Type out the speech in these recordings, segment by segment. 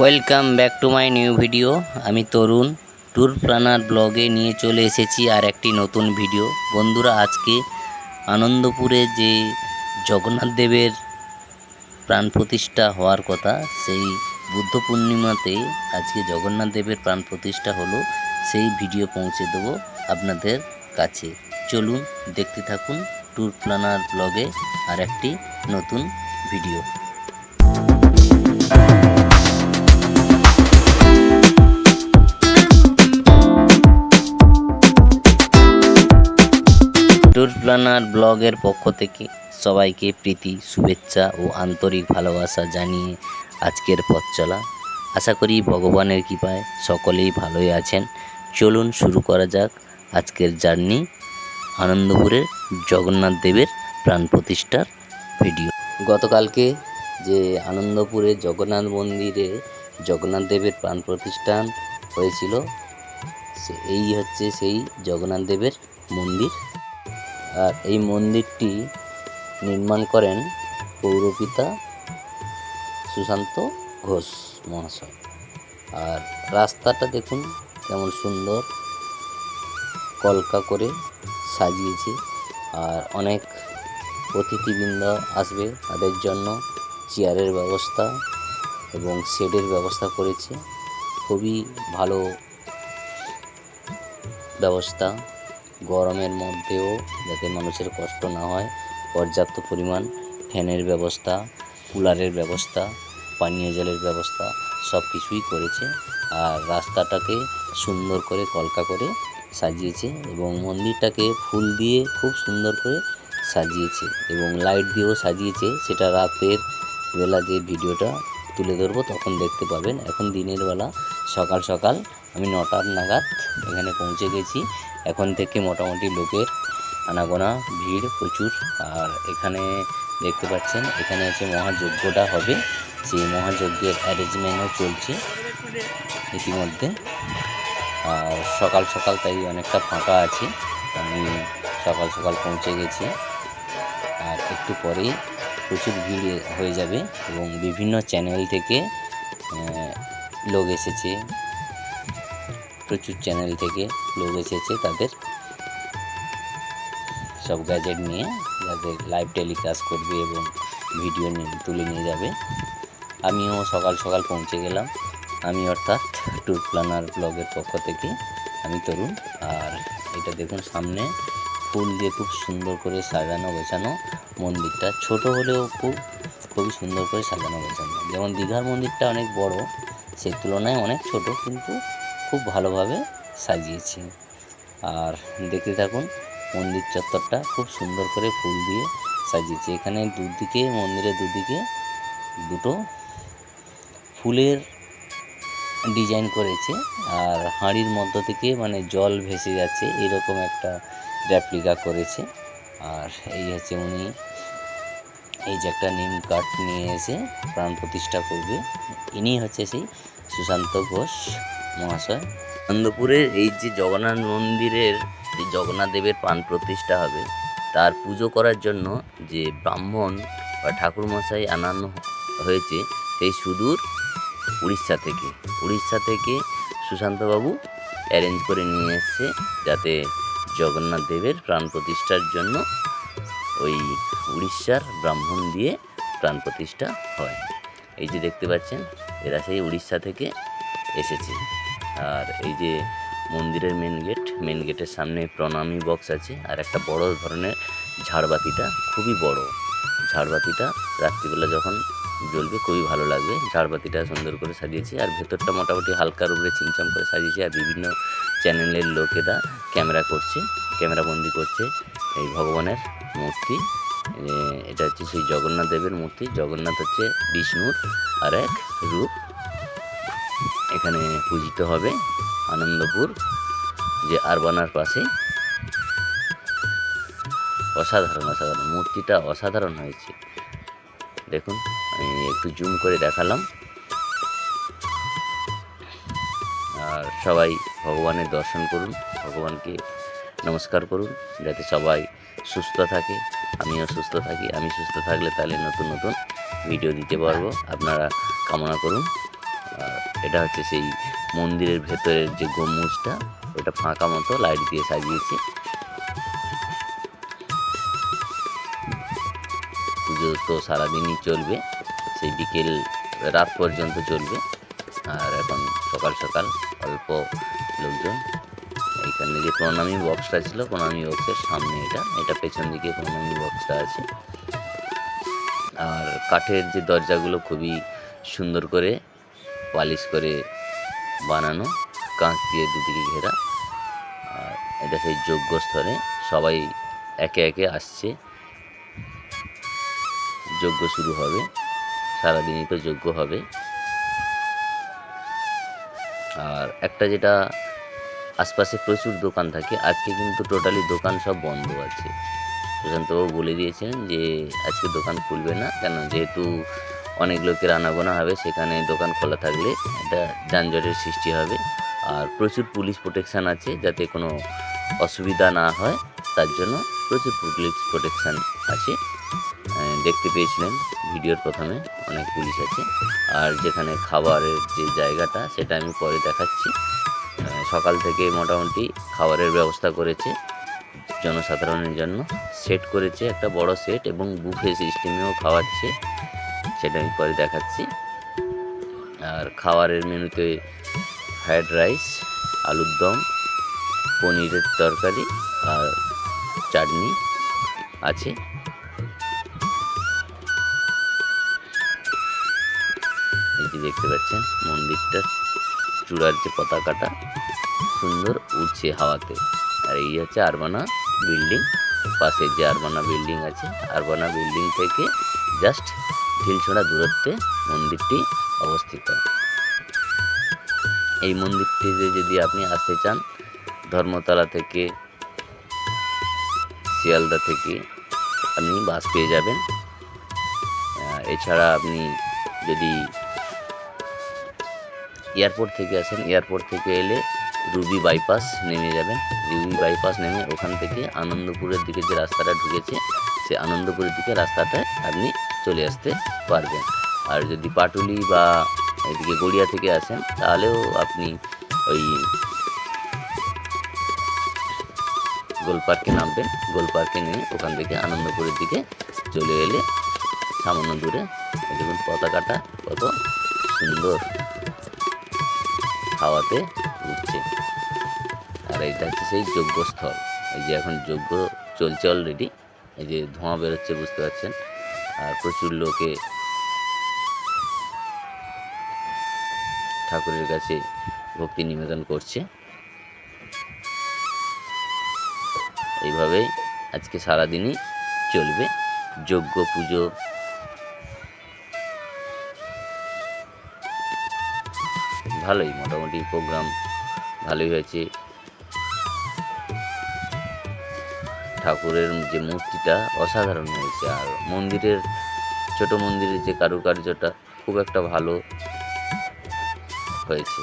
Welcome back to my new video আমি Tarun. Tour planner ব্লগে নিয়ে চলে এসেছি আর একটি নতুন ভিডিও বন্ধুরা, আজকে আনন্দপুরে যে জগন্নাথ দেবের প্রাণ প্রতিষ্ঠা হওয়ার কথা, সেই বুদ্ধ পূর্ণিমাতে আজকে জগন্নাথ দেবের প্রাণ প্রতিষ্ঠা হলো, সেই ভিডিও পৌঁছে দেবো আপনাদের কাছে। চলুন দেখতে থাকুন ট্যুর প্ল্যানার ব্লগে আর একটি নতুন ভিডিও প্ল্যানার ব্লগের পক্ষ থেকে সবাইকে প্রীতি, শুভেচ্ছা ও আন্তরিক ভালোবাসা জানিয়ে আজকের পথ চলা। আশা করি ভগবানের কৃপায় সকলেই ভালোই আছেন। চলুন শুরু করা যাক আজকের জার্নি। আনন্দপুরের জগন্নাথ দেবের প্রাণ প্রতিষ্ঠার ভিডিও। গতকালকে যে আনন্দপুরে জগন্নাথ মন্দিরে জগন্নাথ দেবের প্রাণ প্রতিষ্ঠান হয়েছিল এই হচ্ছে সেই জগন্নাথ দেবের মন্দির। আর এই মন্দিরটি নির্মাণ করেন পৌরপিতা সুশান্ত ঘোষ মহাশয়। আর রাস্তাটা দেখুন কেমন সুন্দর, কলকা করে সাজিয়েছে। আর অনেক অতিথিবৃন্দ আসবে তাদের জন্য, চেয়ারের ব্যবস্থা এবং শেডের ব্যবস্থা করেছে। খুবই ভালো ব্যবস্থা। গরমের মধ্যেও যাতে মানুষের কষ্ট না হয়, পর্যাপ্ত পরিমাণ ফ্যানের ব্যবস্থা, কুলারের ব্যবস্থা, পানীয় জলের ব্যবস্থা সব কিছুই করেছে। আর রাস্তাটাকে সুন্দর করে কলকা করে সাজিয়েছে এবং মন্দিরটাকে ফুল দিয়ে খুব সুন্দর করে সাজিয়েছে এবং লাইট দিয়েও সাজিয়েছে। সেটা রাতের বেলা যে ভিডিওটা তুলে ধরবো তখন দেখতে পাবেন। এখন দিনের বেলা সকাল সকাল আমি নটার নাগাদ এখানে পৌঁছে গেছি। এখন থেকে মোটামুটি লোকের আনাগোনা, ভিড় প্রচুর। আর এখানে দেখতে পাচ্ছেন, এখানে আছে মহাযজ্ঞটা হবে, সেই মহাযজ্ঞের অ্যারেঞ্জমেন্টও চলছে ইতিমধ্যে। আর সকাল সকাল তাই অনেকটা ফাঁকা আছে। আমি সকাল সকাল পৌঁছে গেছি। আর একটু পরেই প্রচুর ভিড় হয়ে যাবে এবং বিভিন্ন চ্যানেল থেকে লোক এসেছে। প্রচুর চ্যানেল থেকে লোক এসেছে তাদের। সব গ্যাজেট নিয়ে যাদের লাইভ টেলিকাস্ট করবে এবং ভিডিও নিয়ে তুলে নিয়ে যাবে। আমিও সকাল সকাল পৌঁছে গেলাম। আমি অর্থাৎ ট্যুর প্ল্যানার ব্লগের পক্ষ থেকে, আমি তরুণ। আর এটা দেখুন সামনে, ফুল দিয়ে খুব সুন্দর করে সাজানো গোছানো মন্দিরটা। ছোট হলেও খুব, খুবই সুন্দর করে সাজানো গোছানো। যেমন দীঘার মন্দিরটা অনেক বড় সেই তুলনায় অনেক ছোট, কিন্তু খুব ভালোভাবে সাজিয়েছে। আর দেখতে থাকুন, মন্দির চত্বরটা খুব সুন্দর করে ফুল দিয়ে সাজিয়েছে। এখানে দুদিকে, মন্দিরের দুদিকে দুটো ফুলের ডিজাইন করেছে। আর হাঁড়ির মধ্য থেকে মানে জল ভেসে যাচ্ছে, এরকম একটা রেপ্লিকা করেছে। আর এই হচ্ছে উনি, এই যে একটা নিম কাঠ নিয়ে এসে প্রাণ প্রতিষ্ঠা করবে। ইনি হচ্ছে সেই সুশান্ত ঘোষ। মহাশয়। আনন্দপুরের এই যে জগন্নাথ মন্দিরের যে জগন্নাথ দেবের প্রাণ প্রতিষ্ঠা হবে, তার পুজো করার জন্য যে ব্রাহ্মণ বা ঠাকুরমশাই আনানো হয়েছে, সেই সুদূর উড়িষ্যা থেকে। উড়িষ্যা থেকে সুশান্তবাবু অ্যারেঞ্জ করে নিয়ে এসছে যাতে জগন্নাথ দেবের প্রাণ প্রতিষ্ঠার জন্য ওই উড়িষ্যার ব্রাহ্মণ দিয়ে প্রাণ প্রতিষ্ঠা হয়। এই যে দেখতে পাচ্ছেন, এরা সেই উড়িষ্যা থেকে এসেছে। আর এই যে মন্দিরের মেন গেট মেন গেটের সামনে প্রণামী বক্স আছে আর একটা বড় ধরনের ঝাড়বাতিটা, খুবই বড় ঝাড়বাতিটা রাত্রিবেলা যখন জ্বলবে খুবই ভালো লাগবে। ঝাড়বাতিটা সুন্দর করে সাজিয়েছে আর ভেতরটা মোটামুটি হালকার উপরে চিমচাম করে সাজিয়েছে আর বিভিন্ন চ্যানেলের লোকেরা ক্যামেরা করছে, ক্যামেরা বন্দি করছে এই ভগবানের মূর্তি। এটা হচ্ছে সেই জগন্নাথ দেবের মূর্তি। জগন্নাথ হচ্ছে বিষ্ণুর আর এক রূপ। এখানে পূজিত হবে আনন্দপুর, যে আরবানার পাশে। অসাধারণ অসাধারণ। মূর্তিটা অসাধারণ হয়েছে। দেখুন, আমি একটু জুম করে দেখালাম। আর সবাই ভগবানের দর্শন করুন, ভগবানকে নমস্কার করুন, যাতে সবাই সুস্থ থাকে। আমিও সুস্থ থাকি। আমি সুস্থ থাকলে তাহলে নতুন নতুন ভিডিও দিতে পারব। আপনারা কামনা করুন। এটা হচ্ছে সেই মন্দিরের ভেতরের যে গম্বুজটা, ওটা ফাঁকা মতো লাইট দিয়ে সাজিয়েছে। পুজো তো সারাদিনই চলবে, সেই বিকেল রাত পর্যন্ত চলবে। আর এখন সকাল সকাল অল্প লোকজন। এইখানে যে প্রণামী বক্সটা ছিল, প্রণামী বক্সের সামনে এটা। এটা পেছন দিকে প্রণামী বক্সটা আছে। আর কাঠের যে দরজাগুলো খুবই সুন্দর করে পালিশ করে বানানো, কাঁচ দিয়ে দুদিকে ঘেরা। আর এটা সেই যজ্ঞস্থলে সবাই একে একে আসছে। যজ্ঞ শুরু হবে। সারাদিনই তো যজ্ঞ হবে। আর একটা যেটা আশপাশে প্রচুর দোকান থাকে, আজকে কিন্তু টোটালি দোকান সব বন্ধ আছে। প্রশান্তবাবু বলে দিয়েছেন যে, আজকে দোকান খুলবে না, কেন? যেহেতু অনেক লোকের আনাগোনা হবে, সেখানে দোকান খোলা থাকলে একটা যানজটের সৃষ্টি হবে। আর প্রচুর পুলিশ প্রোটেকশান আছে যাতে কোনো অসুবিধা না হয়, তার জন্য প্রচুর পুলিশ প্রোটেকশান আছে। দেখতে পেয়েছিলেন ভিডিওর প্রথমে অনেক পুলিশ আছে। আর যেখানে খাবারের যে জায়গাটা, সেটা আমি পরে দেখাচ্ছি। সকাল থেকে মোটামুটি খাবারের ব্যবস্থা করেছে জনসাধারণের জন্য। সেট করেছে একটা বড় সেট এবং বুফে সিস্টেমেও খাওয়াচ্ছে। সেটা আমি পরে দেখাচ্ছি। আর খাবারের মেনুতে ফ্রায়েড রাইস, আলুর দম, পনিরের তরকারি আর চাটনি আছে। যে দেখতে পাচ্ছেন মন্দিরটার চূড়ার যে পতাকাটা, সুন্দর উড়ছে হাওয়াতে। আর এই হচ্ছে আরবানা বিল্ডিং, পাশে যে আরবানা বিল্ডিং আছে, আরবানা বিল্ডিং থেকে জাস্ট ঢিলছোড়া দূরত্বে মন্দিরটি অবস্থিত। এই মন্দিরটিতে যদি আপনি আসতে চান, ধর্মতলা থেকে, শিয়ালদা থেকে আপনি বাস পেয়ে যাবেন। এছাড়া আপনি যদি এয়ারপোর্ট থেকে আসেন, এয়ারপোর্ট থেকে এলে রুবি বাইপাস নেমে যাবেন রুবি বাইপাস নেমে ওখান থেকে আনন্দপুরের দিকে যে রাস্তাটা ঢুকেছে, সে আনন্দপুরের দিকে রাস্তাটায় আপনি চলে আসতে পারবেন। আর যদি পাটুলি বা এদিকে গড়িয়া থেকে আসেন, তাহলেও আপনি ওই গোল পার্কে নামবেন। গোল পার্কে নেমে ওখান থেকে আনন্দপুরের দিকে চলে এলে সামান্য দূরে দেখুন পতাকাটা কত সুন্দর হাওয়াতে উঠছে। আর এটা হচ্ছে সেই যজ্ঞস্থল। এই যে এখন যজ্ঞ চলছে অলরেডি এই যে ধোঁয়া বেরোচ্ছে, বুঝতে পারছেন? আর প্রচুর লোকে ঠাকুরের কাছে ভক্তি নিবেদন করছে। এইভাবেই আজকে সারাদিনই চলবে যজ্ঞ পুজো। ভালোই, মোটামুটি প্রোগ্রাম ভালোই হয়েছে। ঠাকুরের যে মূর্তিটা অসাধারণ হয়েছে। আর মন্দিরের, ছোট মন্দিরের যে কারুকার্যটা খুব একটা ভালো হয়েছে।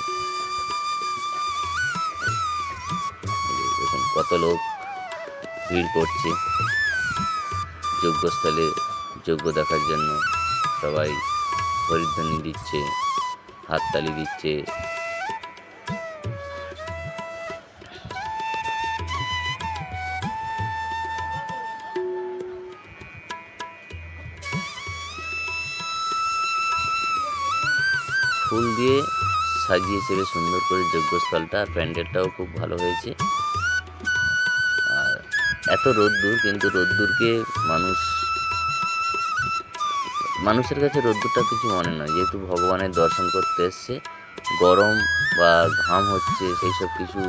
দেখুন, কত লোক ভিড় করছে। যজ্ঞস্থলে যজ্ঞ দেখার জন্য সবাই হরিধ্বনি দিচ্ছে, হাততালি দিচ্ছে। ফুল দিয়ে সাজিয়েছে বেশ সুন্দর করে যজ্ঞস্থলটা, প্যান্ডেলটাও খুব ভালো হয়েছে। আর এত রোদ্দুর, কিন্তু রোদ্দুরকে মানুষ, মানুষের কাছে রোদ্দুরটা কিছু মনে নয়। যেহেতু ভগবানের দর্শন করতে এসছে, গরম বা ঘাম হচ্ছে, সেই সব কিছু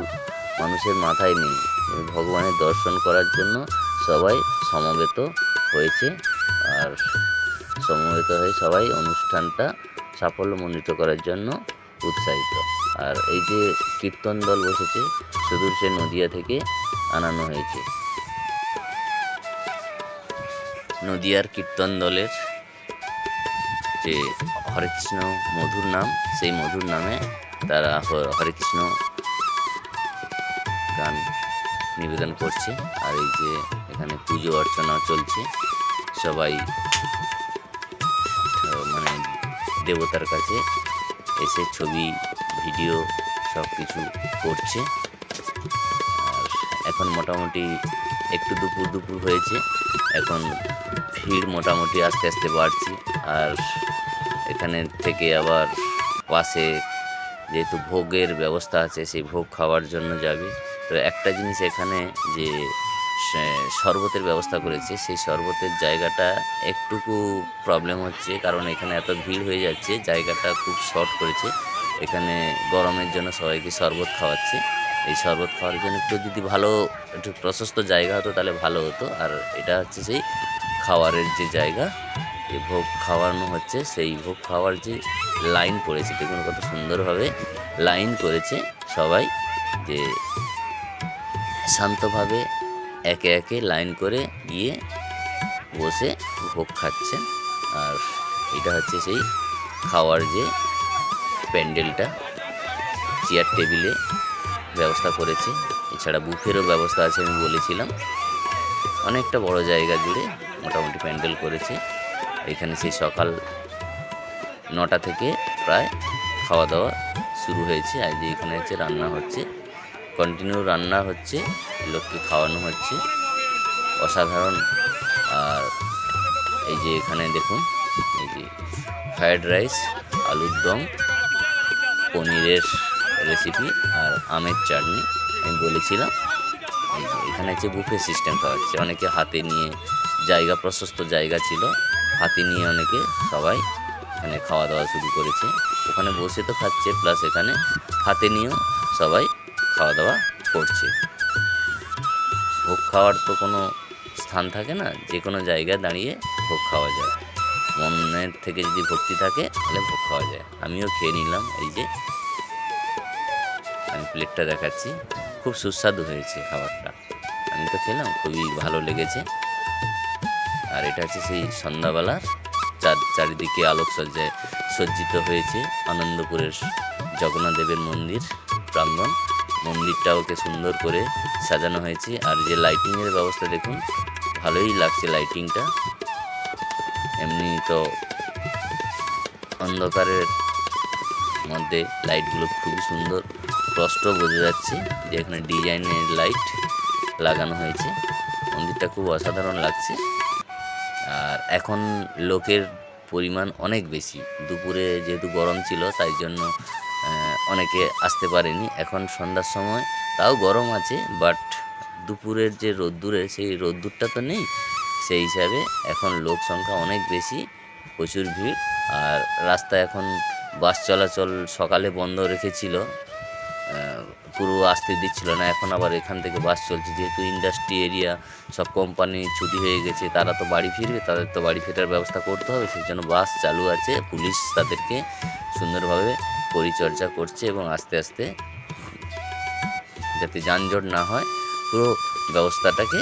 মানুষের মাথায় নেই। ভগবানের দর্শন করার জন্য সবাই সমবেত হয়েছে, আর সমবেত হয়ে সবাই অনুষ্ঠানটা সাফল্যমণ্ডিত করার জন্য উৎসাহিত। আর এই যে কীর্তন দল বসেছে, সুদূর সে নদিয়া থেকে আনানো হয়েছে। নদিয়ার কীর্তন দলের যে হরে কৃষ্ণ মধুর নাম, সেই মধুর নামে তারা হ- হরে কৃষ্ণ গান নিবেদন করছে। আর এই যে এখানে পুজো অর্চনা চলছে। সবাই দেবতার কাছে এসে ছবি, ভিডিও সব কিছু করছে। আর এখন মোটামুটি একটু দুপুর দুপুর হয়েছে। এখন ভিড় মোটামুটি আস্তে আস্তে বাড়ছে। আর এখানে থেকে আবার পাশে যেহেতু ভোগের ব্যবস্থা আছে, সেই ভোগ খাওয়ার জন্য যাবে। তো একটা জিনিস এখানে যে শরবতের ব্যবস্থা করেছে। সেই শরবতের জায়গাটা একটুকু প্রবলেম হচ্ছে, কারণ এখানে এত ভিড় হয়ে যাচ্ছে, জায়গাটা খুব শর্ট করেছে। এখানে গরমের জন্য সবাইকে শরবত খাওয়াচ্ছে। এই শরবত খাওয়ার জন্য একটু যদি ভালো, একটু প্রশস্ত জায়গা হতো তাহলে ভালো হতো। আর এটা হচ্ছে সেই খাওয়ারের যে জায়গা যে ভোগ খাওয়ানো হচ্ছে। সেই ভোগ খাওয়ার যে লাইন পড়েছে, দেখুন কত সুন্দরভাবে লাইন করেছে সবাই যে শান্তভাবে একে একে লাইন করে গিয়ে বসে ভোগ খাচ্ছেন আর এটা হচ্ছে সেই খাওয়ার যে প্যান্ডেলটা, চেয়ার টেবিলে ব্যবস্থা করেছে। এছাড়া বুফেরও ব্যবস্থা আছে আমি বলেছিলাম। অনেকটা বড় জায়গা জুড়ে মোটামুটি প্যান্ডেল করেছে। এখানে সেই সকাল নটা থেকে প্রায় খাওয়া দাওয়া শুরু হয়েছে। আর যে এখানে হচ্ছে রান্না হচ্ছে কন্টিনিউ রান্না হচ্ছে লোককে খাওয়ানো হচ্ছে। অসাধারণ। আর এই যে এখানে দেখুন, এই যে ফ্রায়েড রাইস, আলুর দম, পনিরের রেসিপি আর আমের চাটনি, আমি বলেছিলাম। যে এখানে হচ্ছে বুফে সিস্টেম খাওয়াচ্ছে অনেকে হাতে নিয়ে, জায়গা প্রশস্ত জায়গা ছিল, হাতে নিয়ে অনেকে সবাই এখানে খাওয়া দাওয়া শুরু করেছে। ওখানে বসে তো খাচ্ছে প্লাস এখানে হাতে নিয়েও সবাই খাওয়া দাওয়া করছে। ভোগ খাওয়ার তো কোনো স্থান থাকে না, যে কোনো জায়গায় দাঁড়িয়ে ভোগ খাওয়া যায়। মনের থেকে যদি ভক্তি থাকে, তাহলে ভোগ খাওয়া যায়। আমিও খেয়ে নিলাম, এই যে আমি প্লেটটা দেখাচ্ছি। খুব সুস্বাদু হয়েছে খাবারটা। আমি তো খেলাম, খুবই ভালো লেগেছে। আর এটা হচ্ছে সেই সন্ধ্যাবেলার চার, চারিদিকে আলোকসজ্জায় সজ্জিত হয়েছে আনন্দপুরের জগন্নাথ দেবের মন্দির প্রাঙ্গণ। মন্দিরটাওকে সুন্দর করে সাজানো হয়েছে। আর যে লাইটিংয়ের ব্যবস্থা দেখুন, ভালোই লাগছে লাইটিংটা এমনি তো অন্ধকারের মধ্যে লাইটগুলো খুবই সুন্দর। স্পষ্ট বোঝা যাচ্ছে যে এখানে ডিজাইনের লাইট লাগানো হয়েছে। মন্দিরটা খুব অসাধারণ লাগছে। আর এখন লোকের পরিমাণ অনেক বেশি। দুপুরে যেহেতু গরম ছিল, তাই জন্য অনেকে আসতে পারেনি। এখন সন্ধ্যার সময়, তাও গরম আছে বাট দুপুরের যে রোদ্দুরে, সেই রোদ্দুরটা তো নেই। সেই হিসাবে এখন লোক সংখ্যা অনেক বেশি, প্রচুর ভিড়। আর রাস্তা এখন বাস চলাচল সকালে বন্ধ রেখেছিল। পুরো আসতে দিচ্ছিল না, এখন আবার এখান থেকে বাস চলছে। যেহেতু ইন্ডাস্ট্রি এরিয়া সব কোম্পানি ছুটি হয়ে গেছে, তারা তো বাড়ি ফিরবে, তাদের তো বাড়ি ফেরার ব্যবস্থা করতে হবে। সেই জন্য বাস চালু আছে, পুলিশ তাদেরকে সুন্দরভাবে পরিচর্যা করছে এবং আস্তে আস্তে যাতে যানজট না হয়, পুরো ব্যবস্থাটাকে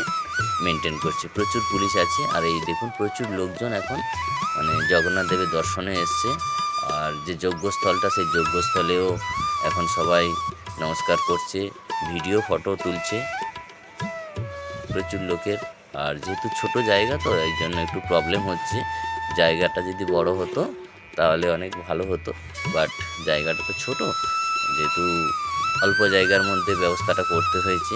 মেনটেন করছে। প্রচুর পুলিশ আছে, আর এই দেখুন প্রচুর লোকজন এখন মানে জগন্নাথ দেবের দর্শনে এসছে। আর যে যজ্ঞস্থলটা, সেই যজ্ঞস্থলেও এখন সবাই নমস্কার করছে, ভিডিও, ফটো তুলছে। প্রচুর লোকের, আর যেহেতু ছোট জায়গা তো, এই জন্য একটু প্রবলেম হচ্ছে। জায়গাটা যদি বড় হতো তাহলে অনেক ভালো হতো। বাট জায়গাটা তো ছোট, যেহেতু অল্প জায়গার মধ্যে ব্যবস্থাটা করতে হয়েছে।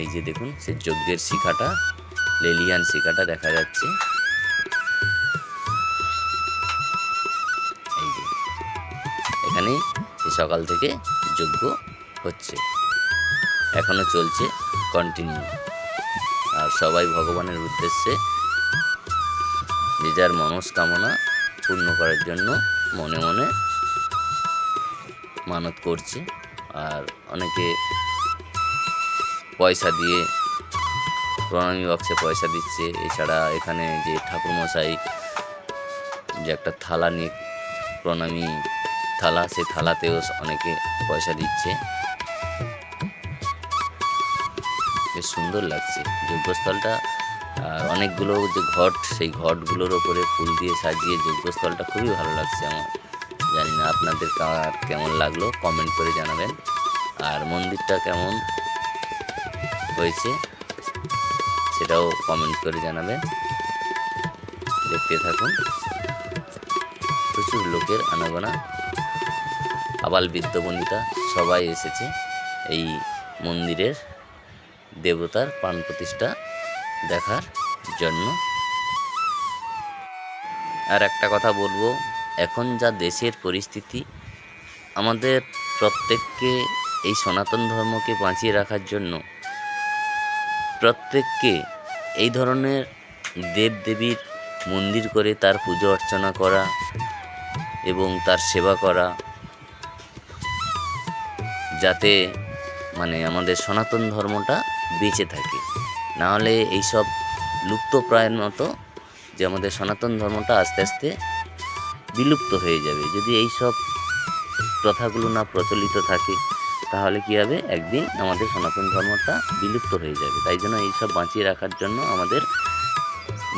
এই যে দেখুন, সে যজ্ঞের শিখাটা লেলিয়ান শিখাটা দেখা যাচ্ছে। এখানেই সে সকাল থেকে যজ্ঞ হচ্ছে। এখনও চলছে কন্টিনিউ আর সবাই ভগবানের উদ্দেশ্যে যে যার মনস্কামনা পূর্ণ করার জন্য মনে মনে মানত করছে। আর অনেকে পয়সা দিয়ে প্রণামী বক্সে পয়সা দিচ্ছে। এছাড়া এখানে যে ঠাকুরমশাই যে একটা থালা নিয়ে প্রণামী থালা, সেই থালাতেও অনেকে পয়সা দিচ্ছে। বেশ সুন্দর লাগছে। যজ্ঞস্থলটা আর অনেকগুলো যে ঘট, সেই ঘটগুলোর ওপরে ফুল দিয়ে সাজিয়ে যজ্ঞস্থলটা খুবই ভালো লাগছে আমার। জানি না আপনাদের কার কেমন লাগল কমেন্ট করে জানাবেন। আর মন্দিরটা কেমন হয়েছে, সেটাও কমেন্ট করে জানাবেন। দেখতে থাকুন। প্রচুর লোকের আনাগোনা। আবাল বৃদ্ধ বনিতা সবাই এসেছে এই মন্দিরের দেবতার প্রাণ প্রতিষ্ঠা দেখার জন্য। আর একটা কথা বলব, এখন যা দেশের পরিস্থিতি, আমাদের প্রত্যেককে এই সনাতন ধর্মকে বাঁচিয়ে রাখার জন্য প্রত্যেককে এই ধরনের দেবদেবীর মন্দির করে তার পুজো অর্চনা করা এবং তার সেবা করা, যাতে মানে আমাদের সনাতন ধর্মটা বেঁচে থাকে। না হলে এইসব লুপ্তপ্রায়ের মতো যে আমাদের সনাতন ধর্মটা আস্তে আস্তে বিলুপ্ত হয়ে যাবে। যদি এই সব প্রথাগুলো না প্রচলিত থাকে, তাহলে কী হবে? একদিন আমাদের সনাতন ধর্মটা বিলুপ্ত হয়ে যাবে। তাই জন্য এইসব বাঁচিয়ে রাখার জন্য আমাদের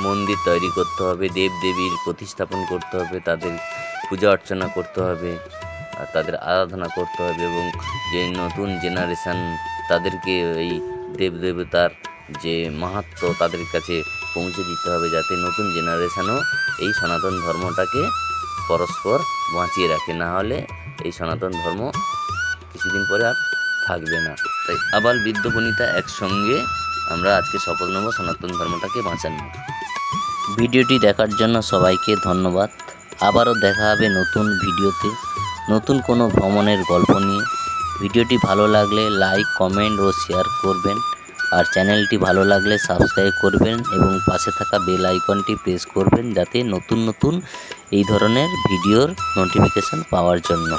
মন্দির তৈরি করতে হবে দেব দেবীর প্রতিস্থাপন করতে হবে, তাদের পূজা অর্চনা করতে হবে, আর তাদের আরাধনা করতে হবে এবং যে নতুন জেনারেশান তাদেরকে এই দেব দেবতার যে মাহাত্ম তাদের কাছে পৌঁছে দিতে হবে যাতে নতুন জেনারেশানও এই সনাতন ধর্মটাকে পরস্পর বাঁচিয়ে রাখে। না হলে এই সনাতন ধর্ম কিছুদিন পরে আর থাকবে না। তাই আবার বৃদ্ধ বনিতা একসঙ্গে আমরা আজকে শপথ নেব সনাতন ধর্মটাকে বাঁচানোর। ভিডিওটি দেখার জন্য সবাইকে ধন্যবাদ। আবারও দেখা হবে নতুন ভিডিওতে। নতুন কোনো ভ্রমণের গল্প নিয়ে। ভিডিওটি ভালো লাগলে লাইক কমেন্ট ও শেয়ার করবেন। আর চ্যানেলটি ভালো লাগলে সাবস্ক্রাইব করবেন এবং পাশে থাকা বেল আইকনটি প্রেস করবেন যাতে নতুন নতুন এই ধরনের ভিডিওর নোটিফিকেশন পাওয়ার জন্য।